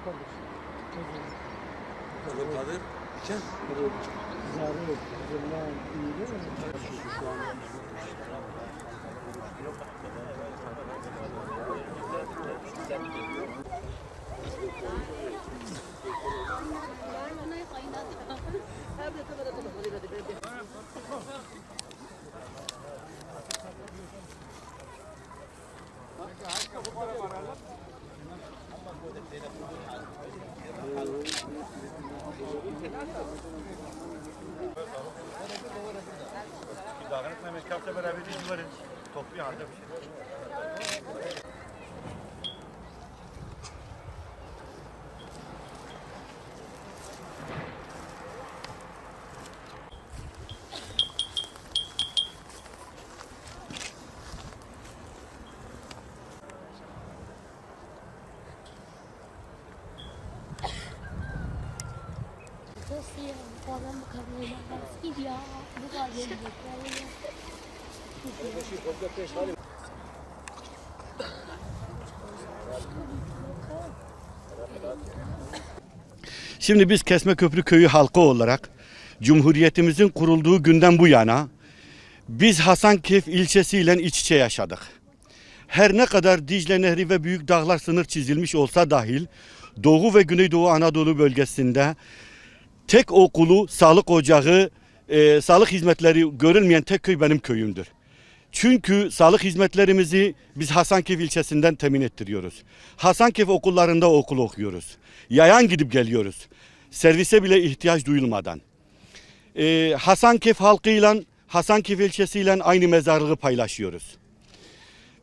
İçin zaten Kadir. İçen. Zarı, kızımlar, iyi değil mi? Dağınık Nasıl ya? Bu adam bu yapmaz ya. Bu kadar. Şimdi biz Kesmeköprü Köyü halkı olarak Cumhuriyetimizin kurulduğu günden bu yana biz Hasankeyf ilçesiyle iç içe yaşadık. Her ne kadar Dicle Nehri ve büyük dağlar sınır çizilmiş olsa dahil Doğu ve Güneydoğu Anadolu bölgesinde tek okulu, sağlık ocağı, e, sağlık hizmetleri görülmeyen tek köy benim köyümdür. Çünkü sağlık hizmetlerimizi biz Hasankeyf ilçesinden temin ettiriyoruz. Hasankeyf okullarında okul okuyoruz. Yayan gidip geliyoruz. Servise bile ihtiyaç duyulmadan. Ee, Hasankeyf halkıyla, Hasankeyf ilçesiyle aynı mezarlığı paylaşıyoruz.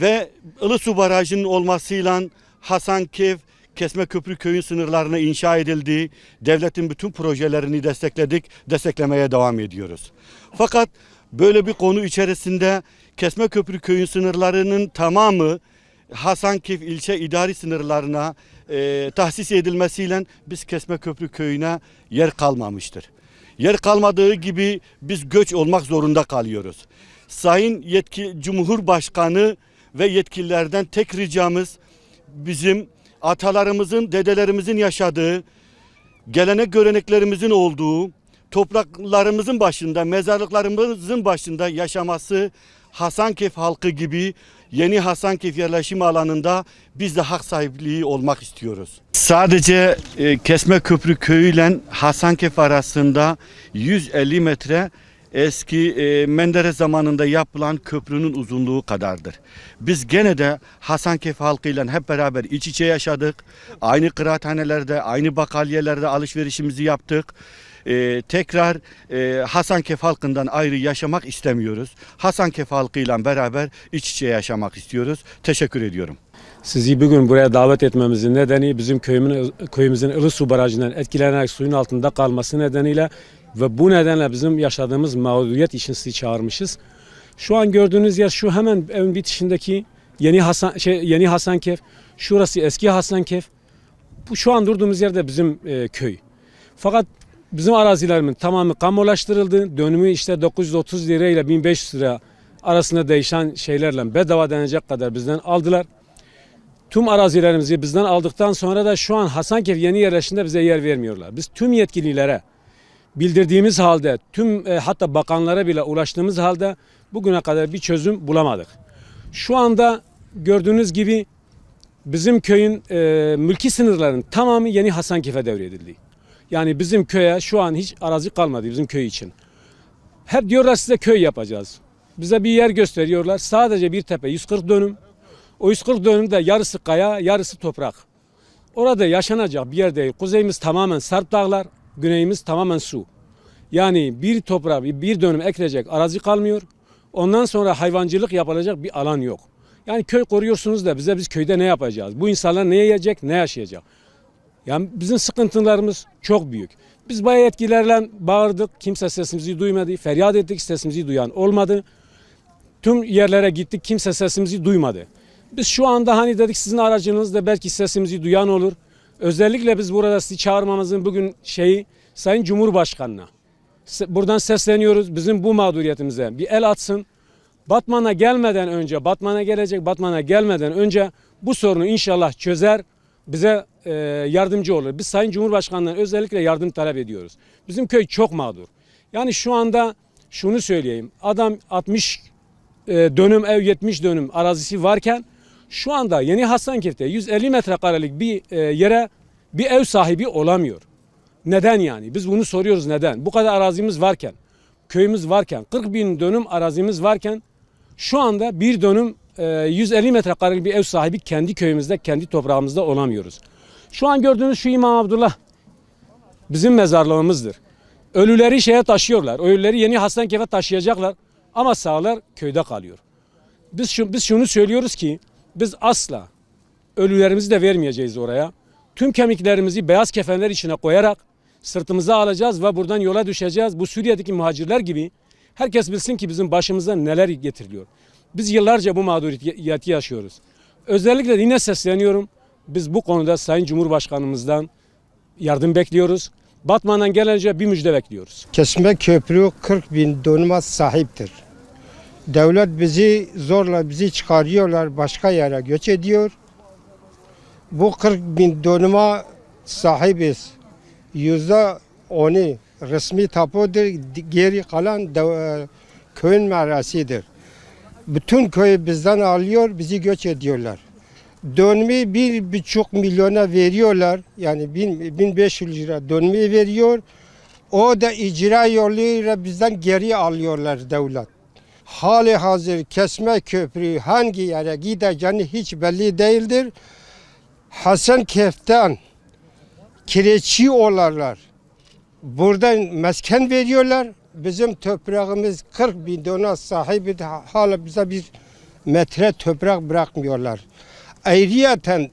Ve Ilısu Barajı'nın olmasıyla Hasankeyf Kesmeköprü köyün sınırlarına inşa edildi. Devletin bütün projelerini destekledik, desteklemeye devam ediyoruz. Fakat böyle bir konu içerisinde Kesmeköprü köyün sınırlarının tamamı Hasankeyf ilçe idari sınırlarına e, tahsis edilmesiyle biz Kesmeköprü köyüne yer kalmamıştır. Yer kalmadığı gibi biz göç olmak zorunda kalıyoruz. Sayın yetki Cumhurbaşkanı ve yetkililerden tek ricamız bizim atalarımızın, dedelerimizin yaşadığı, gelenek göreneklerimizin olduğu, topraklarımızın başında, mezarlıklarımızın başında yaşaması Hasankeyf halkı gibi yeni Hasankeyf yerleşim alanında biz de hak sahipliği olmak istiyoruz. Sadece e, Kesme Köprü köyü ile Hasankeyf arasında 150 metre eski e, Menderes zamanında yapılan köprünün uzunluğu kadardır. Biz gene de Hasankeyf halkıyla hep beraber iç içe yaşadık. Aynı kıraathanelerde, aynı bakalyelerde alışverişimizi yaptık. Ee, tekrar e, Hasankeyf halkından ayrı yaşamak istemiyoruz. Hasankeyf halkıyla beraber iç içe yaşamak istiyoruz. Teşekkür ediyorum. Sizi bugün buraya davet etmemizin nedeni bizim köyümün, köyümüzün Ilısu Barajı'ndan etkilenerek suyun altında kalması nedeniyle ve bu nedenle bizim yaşadığımız mağduriyet için sizi çağırmışız. Şu an gördüğünüz yer şu hemen evin bitişindeki yeni Hasan şey yeni Hasankeyf. Şurası eski Hasankeyf. Bu şu an durduğumuz yerde bizim e, köy. Fakat bizim arazilerimin tamamı kamulaştırıldı. Dönümü işte 930 lira ile 1500 lira arasında değişen şeylerle bedava denecek kadar bizden aldılar. Tüm arazilerimizi bizden aldıktan sonra da şu an Hasankeyf yeni yerleşimde bize yer vermiyorlar. Biz tüm yetkililere bildirdiğimiz halde tüm e, hatta bakanlara bile ulaştığımız halde bugüne kadar bir çözüm bulamadık. Şu anda gördüğünüz gibi bizim köyün e, mülki sınırlarının tamamı yeni Hasankeyf'e devredildi. Yani bizim köye şu an hiç arazi kalmadı bizim köy için. Hep diyorlar size köy yapacağız. Bize bir yer gösteriyorlar. Sadece bir tepe 140 dönüm. O 140 dönümde yarısı kaya, yarısı toprak. Orada yaşanacak bir yer değil. Kuzeyimiz tamamen sarp dağlar, güneyimiz tamamen su. Yani bir toprağa bir dönüm ekilecek arazi kalmıyor. Ondan sonra hayvancılık yapılacak bir alan yok. Yani köy koruyorsunuz da bize biz köyde ne yapacağız? Bu insanlar ne yiyecek, ne yaşayacak? Yani bizim sıkıntılarımız çok büyük. Biz bayağı etkilerle bağırdık. Kimse sesimizi duymadı. Feryat ettik. Sesimizi duyan olmadı. Tüm yerlere gittik. Kimse sesimizi duymadı. Biz şu anda hani dedik sizin aracınızda belki sesimizi duyan olur. Özellikle biz burada sizi çağırmamızın bugün şeyi Sayın Cumhurbaşkanı'na. Buradan sesleniyoruz. Bizim bu mağduriyetimize bir el atsın. Batman'a gelmeden önce, Batman'a gelecek, Batman'a gelmeden önce bu sorunu inşallah çözer. bize e, yardımcı olur. Biz Sayın Cumhurbaşkanı'ndan özellikle yardım talep ediyoruz. Bizim köy çok mağdur. Yani şu anda şunu söyleyeyim. Adam 60 e, dönüm ev 70 dönüm arazisi varken şu anda Yeni Hasankeyf'te 150 metrekarelik bir e, yere bir ev sahibi olamıyor. Neden yani? Biz bunu soruyoruz neden? Bu kadar arazimiz varken, köyümüz varken, 40 bin dönüm arazimiz varken şu anda bir dönüm e, 150 metrekarelik bir ev sahibi kendi köyümüzde, kendi toprağımızda olamıyoruz. Şu an gördüğünüz şu İmam Abdullah bizim mezarlığımızdır. Ölüleri şeye taşıyorlar. Ölüleri Yeni Hasankeyf'e taşıyacaklar ama sağlar köyde kalıyor. Biz, şu, biz şunu söylüyoruz ki biz asla ölülerimizi de vermeyeceğiz oraya. Tüm kemiklerimizi beyaz kefenler içine koyarak sırtımıza alacağız ve buradan yola düşeceğiz. Bu Suriye'deki muhacirler gibi herkes bilsin ki bizim başımıza neler getiriliyor. Biz yıllarca bu mağduriyeti yaşıyoruz. Özellikle yine sesleniyorum. Biz bu konuda Sayın Cumhurbaşkanımızdan yardım bekliyoruz. Batman'dan gelince bir müjde bekliyoruz. Kesme köprü 40 bin dönüme sahiptir. Devlet bizi zorla bizi çıkarıyorlar başka yere göç ediyor. Bu 40 bin dönüme sahibiz. Yüzde onu resmi tapudur. Geri kalan de- köyün merasidir. Bütün köyü bizden alıyor, bizi göç ediyorlar. Dönümü bir buçuk milyona veriyorlar. Yani bin, 1500 lira dönümü veriyor. O da icra yoluyla bizden geri alıyorlar devlet. Hali hazır kesme köprü hangi yere gideceğini hiç belli değildir. Hasan Kef'ten kireçi olarlar. Buradan mesken veriyorlar. Bizim toprağımız 40 bin dona sahibi de hala bize bir metre toprak bırakmıyorlar. Ayrıyeten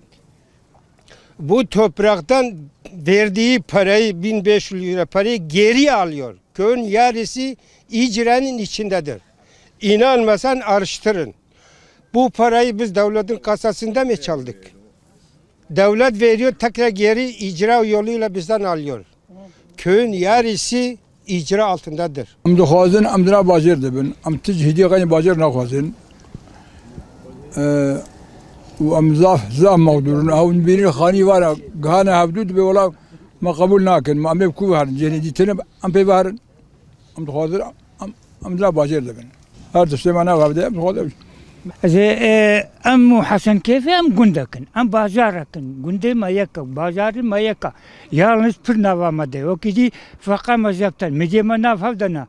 bu topraktan verdiği parayı 1500 lira parayı geri alıyor. Köyün yarısı icranın içindedir. İnanmasan araştırın. Bu parayı biz devletin kasasında mı çaldık? Devlet veriyor tekrar geri icra yoluyla bizden alıyor. Köyün yarısı icra altındadır. ام دخوازن ام دنا باجر دبن ام تج هدي غني باجر نخوازن أه وام زاف زاف مقدورن او بيري خاني وارا غانا حدود بي ولا ما قبول ناكن ما ام بكو هار جني دي تن ام بي بارن ام دخوازن ام ام دنا باجر دبن هر تشتي معنا غابده ام دخوازن زي آه، ام حسن كيف ام گندکن ام بازارکن گنده ما یکا بازار ما یکا یالنس پر نوا مده و کیجی فقا مزیبتن میجی ما ناف هفدنا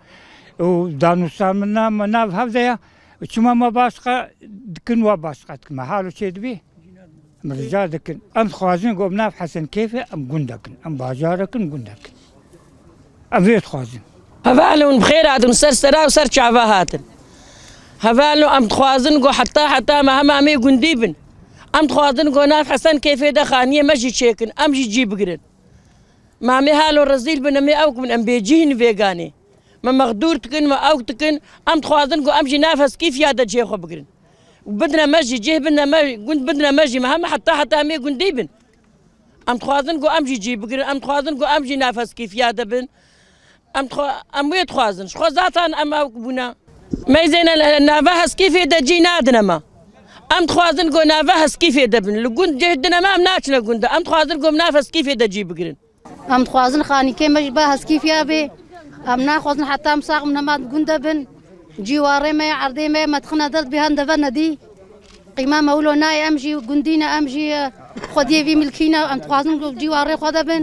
و دانوستان من نام ما ناف هفدیا چما ما باسقا دکن و باسقا دکن ما حالو چه دبی مرجع دکن ام خوازن گوم ناف حسن كيف ام گندکن ام بازارکن گندکن ام ویت خوازن هفالون بخير هاتن سر سرا وسر شعبا هاتن هفالو ام تخوازن گو حتى حتى ما هما مي گندیبن ام تخوازن گو ناس حسن كيف کیفی خانية مجی شيكن ام جي جيب قرن ما مي هالو رزيل بن مي اوك من ام بيجين فيغاني ما مغدور تكن ما اوك تكن ام تخوازن گو ام جي نافس كيف کیف یادا جی خو بگرن. بدنا مجي جيه بدنا مجي قلت بدنا مجي ما هما حتى حتى مي قنديبن ام تخوازن گو ام جي جيب قرن ام تخوازن گو ام جي نافس كيف کیف یادا بن. ام تخو ام وی تخوازن شخو ذاتان ام اوك بنا ما زين النافهس مەیزێنە ناوە هەسکی فێدەجی نادنەمە. ئەم خوازن گۆ ناوە هەسکی فێ دەبن لە گوند جێدنەما ئەم ناچنە گوندە ئەم خوازن گۆم نافەسکی فێ دەجی بگرن. ئەم خوازن خانیکێ مەش بە هەسکی فیا بێ ئەم ناخوازن حتام ساغم نەمات گوندە بن ما عردێمە مەتخنە دەست بێ هەندەبە نەدی قیما مەولۆ نای ئەمژی گوندینە ئەمژی خۆدیێوی ملكينا أم خوازن قو جواري دەبن.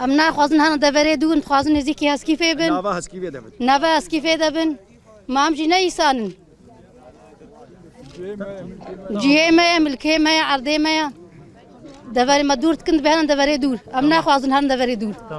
ام نا خوازن هن دوره دون خوازن نزیکی هس کیفه بن Dava haskiye demek. نبا هس کیفه دبن ما ام جی نیسانن جیه ما ملکه ما عرضه ما دوره ما دور کند بهان دوره دور ام نا خوازن هن دوره دور